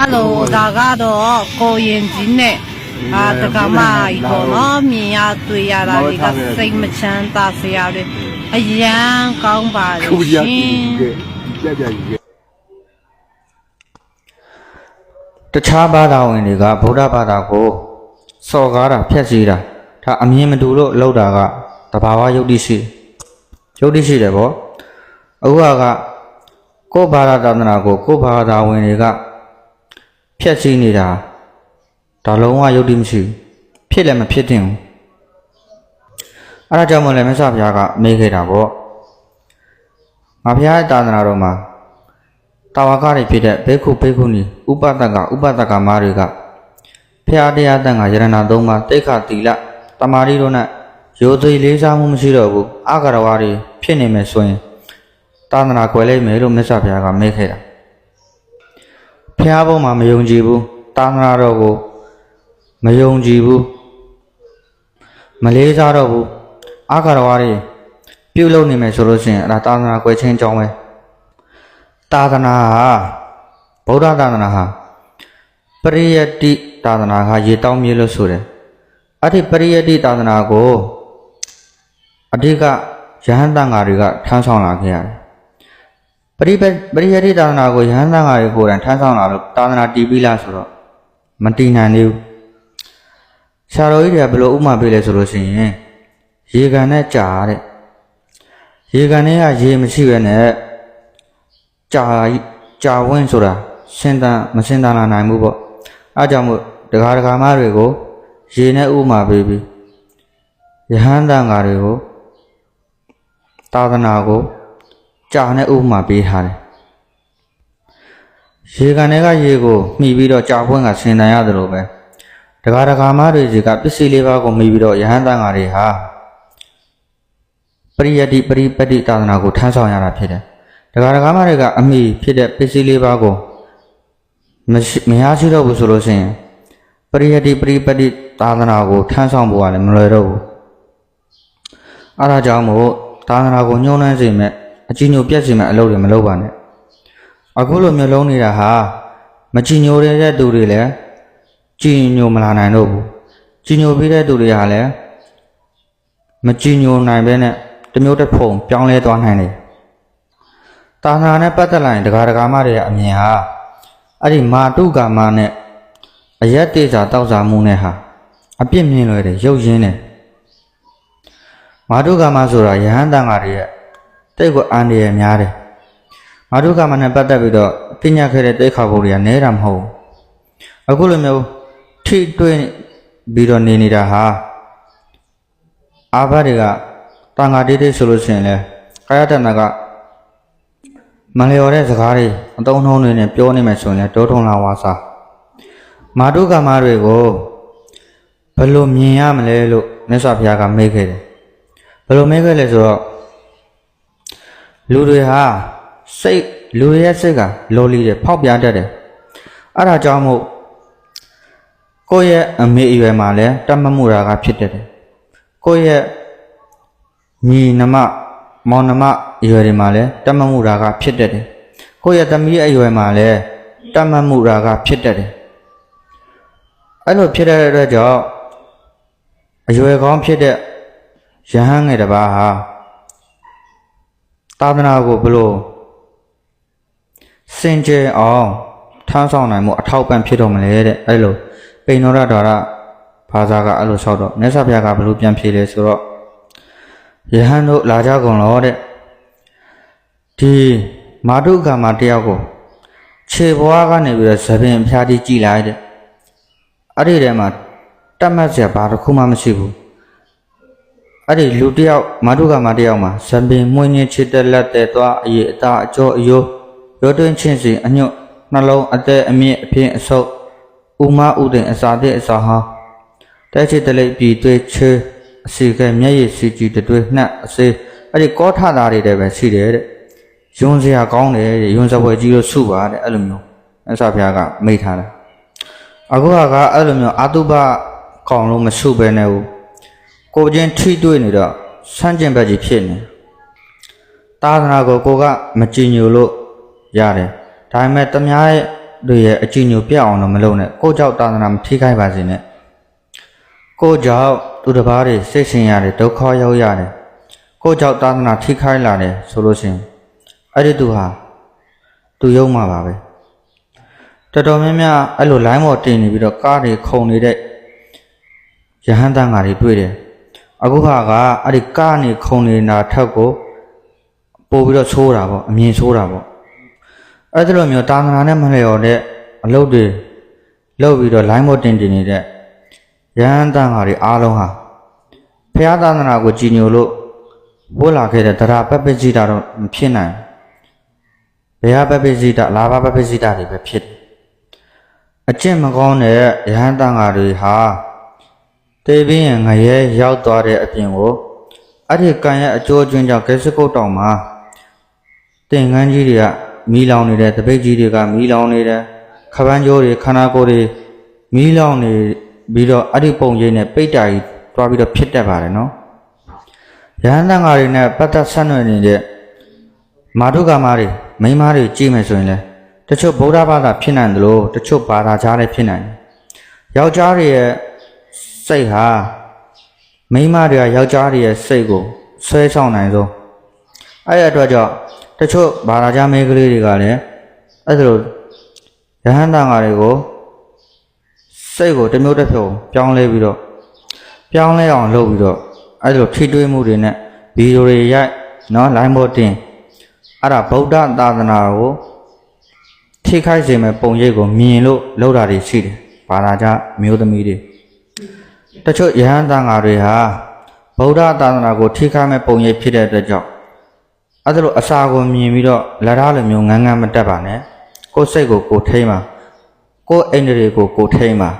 အဲ့လိုဒါကတော့ကိုရင်ကြီးနဲ့အာတက္ကမကြီးပေါ့နော်မြင်ရတွေ့ရတာတွေကစိတ်မချမ်းသာစရာတွေအရန်ကောင်းပါလေခုရရှပြီင်ကဲကြကြကြီးကဲတခြားဘာသာဝင်တွေကဗုဒ္ဓဘာသာကိုစော်ကားတာဖျက်ဆီးတာဒါအမြင်မတူလို့လောက်တာကတဘာဝယုတ်တိရှိယုတ်တိရှိတယ်ဗောအခုကကိုယ်ဘာသာသာသနာကိုကိုယ်ဘာသာဝင်တွေက ဖျက်ဆီးနေတာဒါလုံးဝယုတ်တိမရှိဘူးဖြစ်လည်းမဖြစ်တင်ဘူးအဲဒါကြောင့်မို့လဲမြတ်စွာဘုရားကမေးခဲ့တာဗောငါဘုရားရဲ့သာသနာတော်မှာတာဝကတွေဖြစ်တဲ့ဘေခုဘေခုနီဥပဒကဥပဒကမားတွေကဖျားတရားတန်ခါယရဏသုံးပါးတိတ်ခတီလတမာရီတို့နဲ့ရိုသိလေးစားမှုမရှိတော့ဘူးအဂရဝါတွေဖြစ်နေမယ်ဆိုရင်သာသနာကွယ်လိုက်မယ်လို့မြတ်စွာဘုရားကမေးခဲ့တာ ဖျားဘုံမှာမယုံကြည်ဘူးသာသနာတော်ကိုမယုံကြည်ဘူးမလေးစားတော့ဘူးအဂရဝါတွေပြုတ်လုံနေမယ်ဆိုလို့ရှိရင်အဲ့ဒါသာသနာကွယ်ခြင်းအကြောင်းပဲသာသနာဟာဗုဒ္ဓသာသနာဟာပရိယတ္တိသာသနာဟာရေတောင်းမြေလို့ဆိုတယ်အဲ့ဒီပရိယတ္တိသာသနာကိုအဓိကယဟန်တန်ဃာတွေကထမ်းဆောင်လာခဲ့ရတယ် ပရိပပရိယတ္တိသာသနာကိုယဟန်တန်ဃာတွေကိုယ်တိုင်ထမ်းဆောင်လာလို့သာသနာတည်ပြီးလားဆိုတော့မတည်နိုင်သေးဘူးဆရာတော်ကြီးတွေကဘယ်လိုဥပမာပေးလဲဆိုလို့ရှိရင်ရေကန်နဲ့ကြာတဲ့ရေကန်နဲ့ကရေမရှိပဲနဲ့ကြာကြာဝင်းဆိုတာရှင်းတန်မရှင်းတန်လာနိုင်ဘူးပေါ့အားကြောင့်မို့ဒကာဒကာမတွေကိုရေနဲ့ဥမာပေးပြီးယဟန်တန်ဃာတွေကိုသာသနာကို ကြာနဲ့ဥမာပေးထားတယ်ရေကန်တွေကရေကိုမှီပြီးတော့ကြာဝင်းကရှင်းတန်ရတယ်လို့ပဲဒကာဒကာမတွေစီကပစ္စည်းလေးပါးကိုမှီပြီးတော့ယဟန်တန်ဃာတွေဟာပရိယတ္တိပရိပတ္တိသာသနာကိုထမ်းဆောင်ရတာဖြစ်တယ်ဒကာဒကာမတွေကအမိဖြစ်တဲ့ပစ္စည်းလေးပါးကိုမရှိမရရှိတော့ဘူးဆိုလို့ရှိရင်ပရိယတ္တိပရိပတ္တိသာသနာကိုထမ်းဆောင်ဖို့ကလည်းမလွယ်တော့ဘူးအဲဒါကြောင့်မို့သာသနာကိုညှိုးနှမ်းစေမဲ့ အကြီးညိုပြက်စေမဲ့အလုပ်တွေမလုပ်ပါနဲ့အခုလိုမျိုးလုံးနေတာဟာမကြည်ညိုတဲ့သူတွေလည်းကြည်ညိုမလာနိုင်တော့ဘူးကြည်ညိုပြီးတဲ့သူတွေဟာလည်းမကြည်ညိုနိုင်ဘဲနဲ့တစ်မျိုးတစ်ဖုံပြောင်းလဲသွားနိုင်တယ်တာနာနဲ့ပတ်သက်လာရင်ဒကာဒကာမတွေရဲ့အမြင်ဟာအဲ့ဒီမာတုကာမနဲ့အယက်တေစာတောက်စားမှုနဲ့ဟာအပြစ်မြင်လွယ်တယ်ရုပ်ရင်းတယ်မာတုကာမဆိုတာယဟန်တန်ဃာတွေရဲ့ တိတ်ကိုအန္တရာယ်များတယ်မာတုကာမနဲ့ပတ်သက်ပြီးတော့ပညာခဲ့တဲ့တိတ်ခါဖို့တွေကနဲတာမဟုတ်ဘူးအခုလိုမျိုးထိတွေ့ပြီးတော့နေနေတာဟာအာဘတွေကတန်ဃာတိတိဆိုလို့ရှိရင်လေကာယတဏကမလျော်တဲ့စကားတွေအတုံးနှုံးတွေနဲ့ပြောနေမယ်ဆိုရင်လည်းဒေါထုံလာဝါစာမာတုကမတွေကိုဘယ်လိုမြင်ရမလဲလို့မြတ်စွာဘုရားကမေးခဲ့တယ်ဘယ်လိုမေးခဲ့လဲဆိုတော့ လူတွေဟာစိတ်လူတွေရဲ့စိတ်ကလော်လီတယ်ဖောက်ပြားတတ်တယ်အဲ့ဒါကြောင့်မို့ကိုယ့်ရဲ့အမေအရွယ်မှာလည်းတတ်မှတ်မှုရာကဖြစ်တတ်တယ်ကိုယ့်ရဲ့ညီနမမောင်နှမအရွယ်တွေမှာလည်းတတ်မှတ်မှုရာကဖြစ်တတ်တယ်။ကိုယ့်ရဲ့သမီးအရွယ်မှာလည်းတတ်မှတ်မှုရာကဖြစ်တတ်တယ်။အဲ့လိုဖြစ်တဲ့အတွက်ကြောင့်အရွယ်ကောင်းဖြစ်တဲ့ယဟန်ငယ်တစ်ပါးဟာ သာသနာကိုဘယ်လိုစင်ကြယ်အောင်ထမ်းဆောင်နိုင်မှုအထောက်ပံ့ဖြစ်တော်မလဲတဲ့အဲ့လိုပိဏောရဒါရဘာသာကအဲ့လိုလျှောက်တော့မြတ်စွာဘုရားကဘယ်လိုပြန်ဖြေလဲဆိုတော့ယဟန်တို့လာကြကုန်လောတဲ့ဒီမာတုကမှာတယောက်ကိုခြေဘွားကနေပြီးတော့သပင်ဖျားတိကြည်လိုက်တဲ့အဲ့ဒီထဲမှာတတ်မှတ်စရာဘာတစ်ခုမှမရှိဘူး အဲ့ဒီလူတယောက်မာတုကမှာတယောက်မှာသပင်မွှင်းချင်းချစ်တဲ့လက်တဲ့သွားအရေးအသားအကျော်အယိုးရောတွင်းချင်းစီအညွတ်နှလုံးအသက်အမြင့်အဖြစ်အဆုပ်ဥမဥဒင်အစာတဲ့အစာဟာတဲချစ်တလိပ်ပြည်သွေးချေအစီကဲမျက်ရည်စီကြည်တတွေနှက်အစေးအဲ့ဒီကောထသားတွေတည်းပဲရှိတယ်တဲ့ယွန်းစရာကောင်းတယ်တဲ့ယွန်းစပွဲကြီးလို့စုပါတဲ့အဲ့လိုမျိုးအဆဖျားကမိတ်ထားတယ်အခုကအဲ့လိုမျိုးအာတုပကောင်လို့မစုပဲနဲ့ဘူး ကိုချင်းထိတွေ့နေတော့ဆန်းကျင်ဘက်ကြီးဖြစ်နေသာသနာကိုကိုကမကြည်ညိုလို့ရတယ်ဒါပေမဲ့တမားရဲ့တို့ရဲ့အကြည်ညိုပြတ်အောင်တော့မလုပ်နဲ့ကိုကြောင့်သာသနာမထိခိုက်ပါစေနဲ့ကိုကြောင့်သူတစ်ပါးတွေစိတ်ဆင်းရတယ်ဒုက္ခရောက်ရတယ်ကိုကြောင့်သာသနာထိခိုက်လာတယ်ဆိုလို့ရှိရင်အဲ့ဒီသူဟာသူယုံမှာပါပဲတော်တော်များများအဲ့လို line ပေါ်တင်နေပြီးတော့ကားတွေခုံနေတဲ့ရဟန်းတန်ဃာတွေတွေ့တယ် အခုဟာကအဲ့ဒီကားနေခုံနေတာထက်ကိုပို့ပြီးတော့ဆိုးတာပေါ့အမြင်ဆိုးတာပေါ့အဲ့ဒါလိုမျိုးတာသနာနဲ့မလျော်တဲ့အလုပ်တွေလုပ်ပြီးတော့ line မတင်တင်နေတဲ့ရဟန်းတန်ဃာတွေအားလုံးဟာဘုရားသာသနာကိုကြည်ညိုလို့ဝတ်လာခဲ့တဲ့တရားပပ္ပစိတာတော့မဖြစ်နိုင်ဘူးဘုရားပပ္ပစိတာလာဘပပ္ပစိတာတွေပဲဖြစ်တယ်အကျင့်မကောင်းတဲ့ရဟန်းတန်ဃာတွေဟာ တေးပင်းရငရဲရောက်သွားတဲ့အပြင်ကိုအဲ့ဒီကံရဲ့အကျိုးအကျွင်းကြောင့်ဂေစကုတ်တောင်မှာတင်ငန်းကြီးတွေကမီးလောင်နေတယ်တပိတ်ကြီးတွေကမီးလောင်နေတယ်ခပန်းကြိုးတွေခန္ဓာကိုယ်တွေမီးလောင်နေပြီးတော့အဲ့ဒီပုံရိပ်နဲ့ပိတ်တာကြီးတွားပြီးတော့ဖြစ်တတ်ပါတယ်နော်ရဟန်းတန်ဃာတွေနဲ့ပတ်သက်ဆက်နွယ်နေတဲ့မာဓုကာမတွေမိန်းမတွေကြည့်မယ်ဆိုရင်လေတချို့ဗုဒ္ဓဘာသာဖြစ်နိုင်တယ်လို့တချို့ဘာသာကြားလည်းဖြစ်နိုင်တယ်ယောက်ျားတွေရဲ့ စိတ်ဟာမိန်းမတွေကယောက်ျားတွေရဲ့စိတ်ကိုဆွဲဆောင်နိုင်ဆုံးအဲ့ရအတွက်ကြောင့်တချို့ဘာသာကြားမိန်းကလေးတွေကလည်းအဲ့ဒါလိုရဟန္တာငါတွေကိုစိတ်ကိုတစ်မျိုးတစ်ဖြုံပြောင်းလဲပြီးတော့ပြောင်းလဲအောင်လုပ်ပြီးတော့အဲ့ဒါလိုထိတွေးမှုတွေနဲ့ဗီဒီယိုတွေရိုက်နော်လိုင်းဘောတင်အဲ့ဒါဗုဒ္ဓသာသနာကိုထိခိုက်စေမဲ့ပုံရိပ်ကိုမြင်လို့လောက်တာတွေရှိတယ်ဘာသာကြားမျိုးသမီးတွေ တချို့ရဟန္တာငါတွေဟာဗုဒ္ဓသာသနာကိုထိခိုက်မဲ့ပုံရိပ်ဖြစ်တဲ့အတွက်ကြောင့်အဲ့ဒါလိုအစာကိုမြင်ပြီးတော့လက်ထားလိုမျိုးငန်းငန်းမတက်ပါနဲ့ကိုယ်စိတ်ကိုကိုယ်ထိမ့်ပါကိုယ်အိန္ဒြေကိုကိုယ်ထိမ့်ပါ